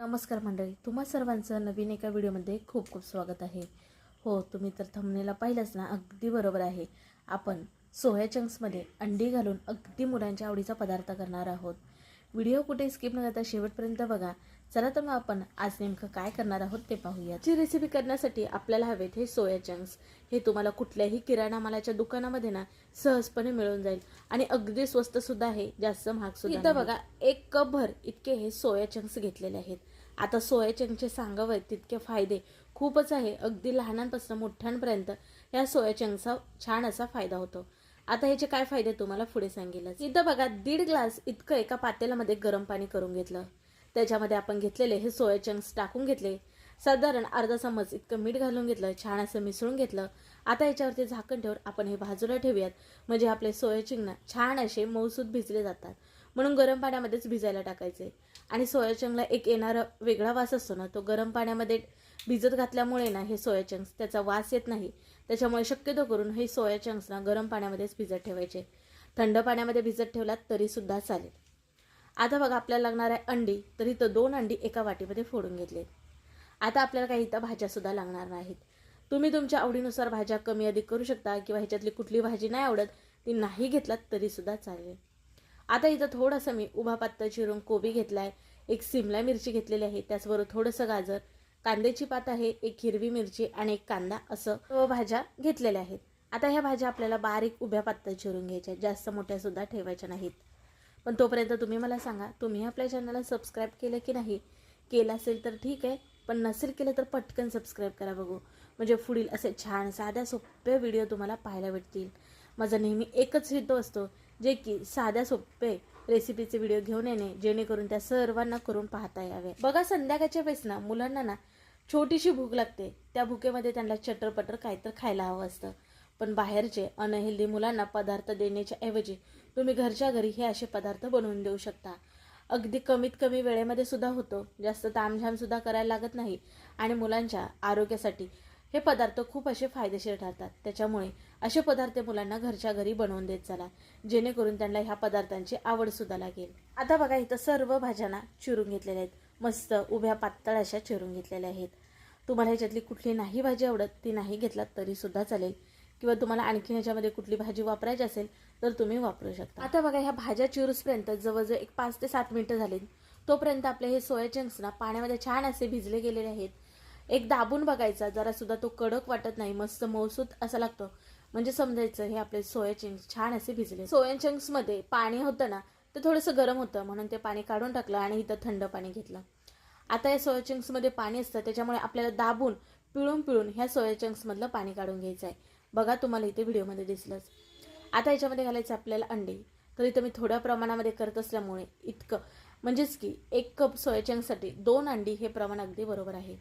नमस्कार मंडळी तुम्हा सर्वांचं नवीन एका व्हिडिओमध्ये खूप खूप स्वागत आहे. हो तुम्ही तर थंबनेला पाहिलंच ना अगदी बरोबर आहे. आपण सोया चंक्समध्ये अंडी घालून अगदी मुलांच्या आवडीचा पदार्थ करणार आहोत. व्हिडिओ कुठे स्किप न करता शेवटपर्यंत बघा. चला तर मग आपण आज नेमकं काय करणार आहोत ते पाहूया ही रेसिपी करण्यासाठी आपल्याला हवेत हे सोया चंक्स. हे तुम्हाला कुठल्याही किराणा मालाच्या दुकानामध्ये ना सहजपणे मिळून जाईल. आणि अगदी स्वस्त सुद्धा आहे जास्त महाग सुद्धा इथं बघा एक कप भर इतके हे सोया चंक्स घेतलेले आहेत. आता सोया चंक्सचे सांगावे तितके फायदे खूपच आहे. अगदी लहानांपासून मोठ्यांपर्यंत या सोया चंक्सचा छान असा फायदा होतो. आता ह्याचे काय फायदे तुम्हाला पुढे सांगेलच. इथं बघा दीड ग्लास इतकं एका पातेल्यामध्ये गरम पाणी करून घेतलं. त्याच्यामध्ये आपण घेतलेले हे सोया चंक्स टाकून घेतले. साधारण अर्धा चमच इतकं मीठ घालून घेतलं छान असं मिसळून घेतलं. आता याच्यावरती झाकण ठेवून आपण हे बाजूला ठेवूयात. म्हणजे आपले सोया चिंगना छान असे मऊसूद भिजले जातात. म्हणून गरम पाण्यामध्येच भिजायला टाकायचे. आणि सोयाचंगला एक येणारा वेगळा वास असतो ना तो गरम पाण्यामध्ये भिजत घातल्यामुळे ना हे सोया चंक्स त्याचा वास येत नाही. त्याच्यामुळे शक्यतो करून हे सोया चंक्स ना गरम पाण्यामध्येच भिजत ठेवायचे. थंड पाण्यामध्ये भिजत ठेवलात तरीसुद्धा चालेल. आता बघा आपल्याला लागणार आहे अंडी. तर इथं दोन अंडी एका वाटीमध्ये फोडून घेतले. आता आपल्याला काही इथं भाज्यासुद्धा लागणार नाहीत. तुम्ही तुमच्या आवडीनुसार भाज्या कमी अधिक करू शकता किंवा ह्याच्यातली कुठली भाजी नाही आवडत ती नाही घेतलात तरीसुद्धा चालेल. आता इथं थोडंसं मी उभा पात्ता चिरून कोबी घेतला आहे एक सिमला मिरची घेतलेली आहे. त्याचबरोबर थोडंसं गाजर कांद्याची पात आहे एक हिरवी मिरची आणि एक कांदा असं भाज्या घेतलेल्या आहेत. आता ह्या भाज्या आपल्याला बारीक उभ्या पातळ चिरून घ्यायच्या जास्त मोठ्या सुद्धा ठेवायच्या नाहीत. पण तोपर्यंत तुम्ही मला सांगा तुम्ही आपल्या चॅनलला सबस्क्राईब केलं की नाही? केलं असेल तर ठीक आहे पण नसेल केलं तर पटकन सबस्क्राईब करा बघू. म्हणजे पुढील असे छान साध्या सोप्या व्हिडिओ तुम्हाला पाहायला भेटतील. माझा नेहमी एकच हेतू असतो जे की साध्या सोपे रेसिपीचे व्हिडिओ घेऊन येणे जेणेकरून त्या सर्वांना करून पाहता यावे. बघा संध्याकाळच्या वेळेस ना मुलांना ना छोटीशी भूक लागते. त्या भुकेमध्ये त्यांना चटरपटर काहीतर खायला हवं असतं. पण बाहेरचे अनहेल्दी मुलांना पदार्थ देण्याच्या ऐवजी तुम्ही घरच्या घरी हे असे पदार्थ बनवून देऊ शकता. अगदी कमीत कमी वेळेमध्ये सुद्धा होतो. जास्त तामझाम सुद्धा करायला लागत नाही. आणि मुलांच्या आरोग्यासाठी हे पदार्थ खूप असे फायदेशीर ठरतात. त्याच्यामुळे असे पदार्थ मुलांना घरच्या घरी बनवून देत चला जेणेकरून त्यांना ह्या पदार्थांची आवड सुद्धा लागेल. आता बघा इथं सर्व भाज्यांना चिरून घेतलेल्या आहेत. मस्त उभ्या पातळ अशा चिरून घेतलेल्या आहेत. तुम्हाला ह्याच्यातली कुठली नाही भाजी आवडत ती नाही घेतलात तरी सुद्धा चालेल. किंवा तुम्हाला आणखी ह्याच्यामध्ये कुठली भाजी वापरायची असेल तर तुम्ही वापरू शकता. आता बघा ह्या भाज्या चिरूसपर्यंत जवळजवळ एक पाच ते सात मिनिटं झाली तोपर्यंत आपले हे सोया चंक्स ना पाण्यामध्ये छान असे भिजले गेलेले आहेत. एक दाबून बघायचा जरा सुद्धा तो कडक वाटत नाही मस्त मौसूद असा लागतो. म्हणजे समजायचं हे आपले सोया चिंग्स छान असे भिजले. सोया चंक्समध्ये पाणी होतं ना ते थोडंसं गरम होतं म्हणून ते पाणी काढून टाकलं आणि इथं थंड पाणी घेतलं. आता या सोया चंक्समध्ये पाणी असतं त्याच्यामुळे आपल्याला दाबून पिळून पिळून ह्या सोया चंक्स मधलं पाणी काढून घ्यायचं आहे. बघा तुम्हाला इथे व्हिडिओमध्ये दिसलंच. आता याच्यामध्ये घालायचं आपल्याला अंडे. तर इथं मी थोड्या प्रमाणामध्ये करत असल्यामुळे इतकं. म्हणजेच की एक कप सोया चंक्ससाठी दोन अंडी हे प्रमाण अगदी बरोबर आहे.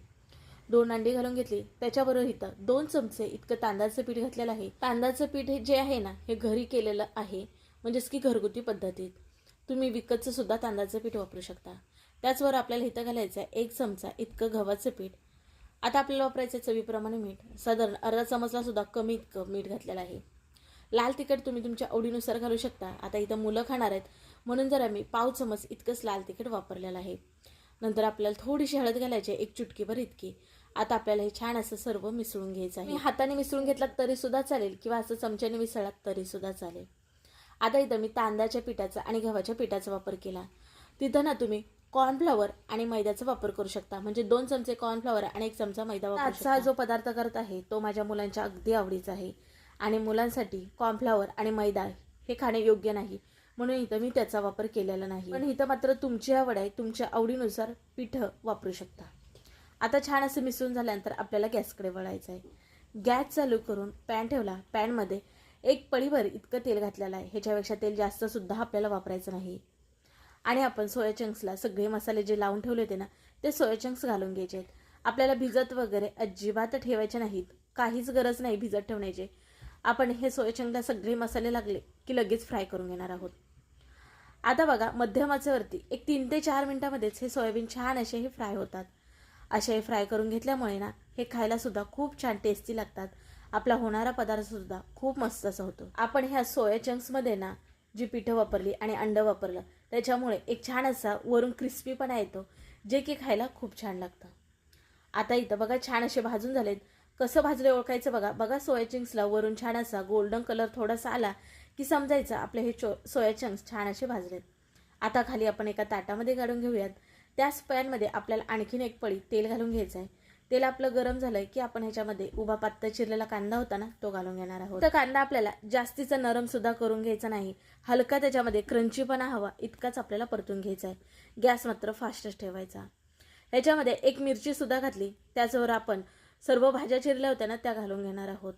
दोन अंडी घालून घेतली. त्याच्याबरोबर इथं दोन चमचे इतकं तांदळाचं पीठ घातलेलं आहे. तांदळाचं पीठ हे जे आहे ना हे घरी केलेलं आहे. म्हणजेच की घरगुती पद्धतीत. तुम्ही विकतचं सुद्धा तांदळाचं पीठ वापरू शकता. त्याचबरोबर आपल्याला इथं घालायचं आहे एक चमचा इतकं गव्हाचं पीठ. आता आपल्याला वापरायचं आहे चवीप्रमाणे मीठ. साधारण अर्धा चमचला सुद्धा कमी इतकं मीठ घातलेलं आहे. लाल तिखट तुम्ही तुमच्या आवडीनुसार घालू शकता. आता इथं मुलं खाणार आहेत. म्हणून जर आम्ही पाव चमच इतकंच लाल तिखट वापरलेलं आहे. नंतर आपल्याला थोडीशी हळद घालायची आहे, एक चुटकीभर इतकी. आता आपल्याला हे छान असं सर्व मिसळून घ्यायचं आहे. हाताने मिसळून घेतलात तरी सुद्धा चालेल किंवा असं चमच्याने मिसळलात तरी सुद्धा चालेल. आता इथं मी तांदळाच्या पिठाचा आणि गव्हाच्या पिठाचा वापर केला. तिथं ना तुम्ही कॉर्नफ्लॉवर आणि मैद्याचा वापर करू शकता. म्हणजे दोन चमचे कॉर्नफ्लॉवर आणि एक चमचा मैदा वापर आजचा जो पदार्थ करत आहे तो माझ्या मुलांच्या अगदी आवडीचा आहे. आणि मुलांसाठी कॉर्नफ्लॉवर आणि मैदा हे खाणे योग्य नाही. म्हणून इथं मी त्याचा वापर केलेला नाही. पण इथं मात्र तुमची आवड आहे तुमच्या आवडीनुसार पीठ वापरू शकता. आता छान असं मिसळून झाल्यानंतर आपल्याला गॅसकडे वळायचं आहे. गॅस चालू करून पॅन ठेवला. पॅनमध्ये एक पळीभर इतकं तेल घातलेलं आहे. ह्याच्यापेक्षा तेल जास्तसुद्धा आपल्याला वापरायचं नाही. आणि आपण सोया चंक्सला सगळे मसाले जे लावून ठेवले होते ना ते सोया चंक्स घालून घ्यायचे आहेत. आपल्याला भिजत वगैरे अजिबात ठेवायचे नाहीत. काहीच गरज नाही भिजत ठेवण्याची. आपण हे सोया चंकला सगळे मसाले लागले की लगेच फ्राय करून घेणार आहोत. आता बघा मध्यमाच्यावरती एक तीन ते चार मिनिटामध्येच हे सोयाबीन छान असे हे फ्राय होतात. असे हे फ्राय करून घेतल्यामुळे ना हे खायलासुद्धा खूप छान टेस्टी लागतात. आपला होणारा पदार्थसुद्धा खूप मस्त असा होतो. आपण ह्या सोया चंक्समध्ये ना जी पिठं वापरली आणि अंडं वापरलं त्याच्यामुळे एक छान असा वरून क्रिस्पीपणा येतो जे की खायला खूप छान लागतं. आता इथं बघा छान असे भाजून झालेत. कसं भाजले ओळखायचं बघा. बघा सोया चिंक्सला वरून छान असा गोल्डन कलर थोडासा आला की समजायचं आपले हे चो सोया चंक्स छान असे भाजलेत. आता खाली आपण एका ताटामध्ये काढून घेऊयात. त्याच पॅनमध्ये आपल्याला आणखीन एक पळी तेल घालून घ्यायचं आहे तेल आपलं गरम झालंय की आपण ह्याच्यामध्ये उभा पात्ता चिरलेला कांदा होता ना तो घालून घेणार आहोत. तर कांदा आपल्याला जास्तीचा नरम सुद्धा करून घ्यायचा नाही. हलका त्याच्यामध्ये क्रंचीपणा हवा इतकाच आपल्याला परतून घ्यायचा आहे गॅस मात्र फास्टच ठेवायचा. ह्याच्यामध्ये एक मिरची सुद्धा घातली त्याचवर आपण सर्व भाज्या चिरल्या होत्या ना त्या घालून घेणार आहोत.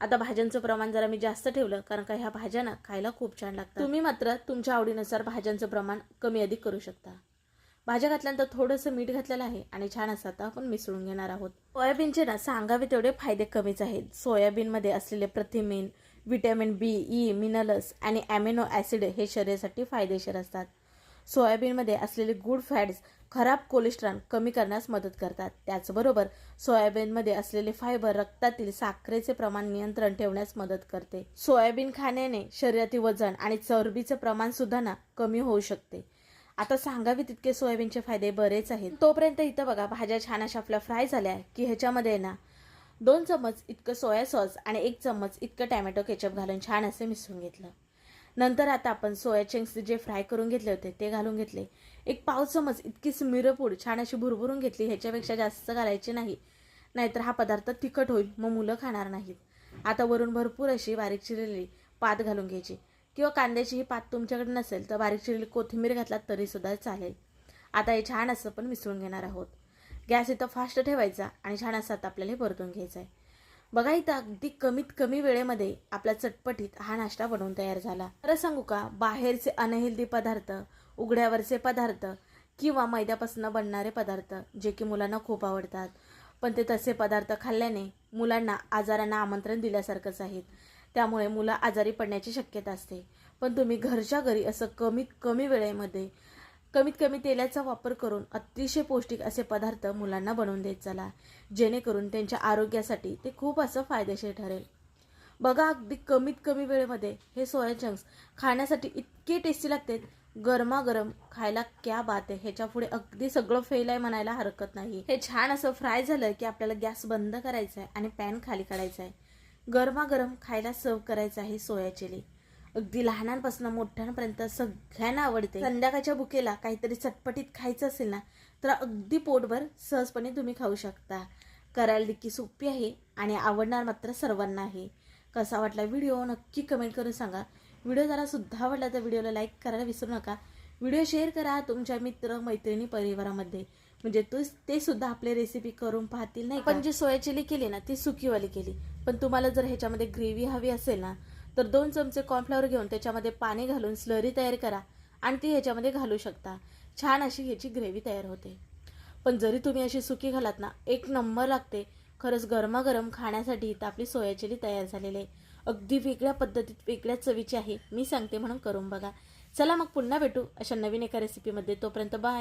आता भाज्यांचं प्रमाण जरा मी जास्त ठेवलं कारण का ह्या भाज्या ना खायला खूप छान लागतात. तुम्ही मात्र तुमच्या आवडीनुसार भाज्यांचं प्रमाण कमी अधिक करू शकता. भाज्या घातल्यानंतर थोडंसं मीठ घातलेलं आहे आणि छान असं आता आपण मिसळून घेणार आहोत. सोयाबीनचे ना सांगावे तेवढे फायदे कमीच आहेत. सोयाबीनमध्ये असलेले प्रतिमीन व्हिटॅमिन बी ई मिनरल्स आणि ॲमिनो ॲसिड हे शरीरासाठी फायदेशीर असतात. सोयाबीनमध्ये असलेले गुड फॅट्स खराब कोलेस्ट्रॉल कमी करण्यास मदत करतात. त्याचबरोबर सोयाबीनमध्ये असलेले फायबर रक्तातील साखरेचे प्रमाण नियंत्रण ठेवण्यास मदत करते. सोयाबीन खाण्याने शरीरातील वजन आणि चरबीचे प्रमाण सुद्धा ना कमी होऊ शकते. आता सांगावे तितके सोयाबीनचे फायदे बरेच आहेत. तोपर्यंत इथं बघा भाज्या छान अशा आपल्या फ्राय झाल्या की ह्याच्यामध्ये ना दोन चम्मच इतकं सोया सॉस आणि एक चम्मच इतकं टॅमॅटो केचप घालून छान असे मिसळून घेतलं. नंतर आता आपण सोया चिंक्स जे फ्राय करून घेतले होते ते घालून घेतले. एक पाव चमच इतकीच मिरपूड छान अशी भुरभुरून घेतली ह्याच्यापेक्षा जास्त घालायची नाही. नाहीतर हा पदार्थ तिखट होईल मग मुलं खाणार नाहीत. आता वरून भरपूर अशी बारीक चिरलेली पात घालून घ्यायची. किंवा कांद्याची ही पात तुमच्याकडे नसेल तर बारीक चिरलेली कोथिंबीर घातलात तरीसुद्धा चालेल. आता हे छान असं पण मिसळून घेणार आहोत. गॅस इथं फास्ट ठेवायचा आणि छान असं आता आपल्याला हे परतून घ्यायचं आहे. बघा इथं अगदी कमीत कमी वेळेमध्ये आपला चटपटीत हा नाश्ता बनवून तयार झाला. खरं सांगू का बाहेरचे अनहेल्दी पदार्थ उघड्यावरचे पदार्थ किंवा मैद्यापासून बनणारे पदार्थ जे की मुलांना खूप आवडतात पण ते तसे पदार्थ खाल्ल्याने मुलांना आजारांना आमंत्रण दिल्यासारखंच आहेत. त्यामुळे मुलं आजारी पडण्याची शक्यता असते. पण तुम्ही घरच्या घरी असं कमीत कमी वेळेमध्ये कमीत कमी तेलाचा वापर करून अतिशय पौष्टिक असे पदार्थ मुलांना बनवून देत चला. जेणेकरून त्यांच्या आरोग्यासाठी ते खूप असं फायदेशीर ठरेल. बघा अगदी कमीत कमी वेळेमध्ये हे सोया चंक्स खाण्यासाठी इतके टेस्टी लागतात गरमागरम खायला क्या बात आहे. ह्याच्या पुढे अगदी सगळं फेल आहे म्हणायला हरकत नाही. हे छान असं फ्राय झालं की आपल्याला गॅस बंद करायचा आहे आणि पॅन खाली काढायचा आहे गरमागरम खायला सर्व करायचं आहे सोया चिली अगदी लहानांपासून मोठ्यांपर्यंत सगळ्यांना आवडते. संध्याकाळच्या बुकेला काहीतरी चटपटीत खायचं असेल ना तर अगदी पोटभर सहजपणे तुम्ही खाऊ शकता. करायला देखील सोपी आहे आणि आवडणार मात्र सर्वांना आहे. कसा वाटला व्हिडिओ नक्की कमेंट करून सांगा. व्हिडिओ जरा सुद्धा आवडला तर व्हिडिओला लाईक करायला विसरू नका. व्हिडिओ शेअर करा तुमच्या मित्र मैत्रिणी परिवारामध्ये. म्हणजे तू ते सुद्धा आपले रेसिपी करून पाहतील नाही पण जी सोया चिली केली ना ती सुकीवाली केली. पण तुम्हाला जर ह्याच्यामध्ये ग्रेव्ही हवी असेल ना तर दोन चमचे कॉर्नफ्लॉवर घेऊन त्याच्यामध्ये पाणी घालून स्लरी तयार करा आणि ती ह्याच्यामध्ये घालू शकता. छान अशी ह्याची ग्रेव्ही तयार होते. पण जरी तुम्ही अशी सुकी घालात ना एक नंबर लागते. खरंच गरमागरम खाण्यासाठी इथं आपली सोया चिली तयार झालेली आहे. अगदी वेगळ्या पद्धतीत वेगळ्या चवीची आहे. मी सांगते म्हणून करून बघा. चला मग पुन्हा भेटू अशा नवीन एका रेसिपीमध्ये तोपर्यंत बाय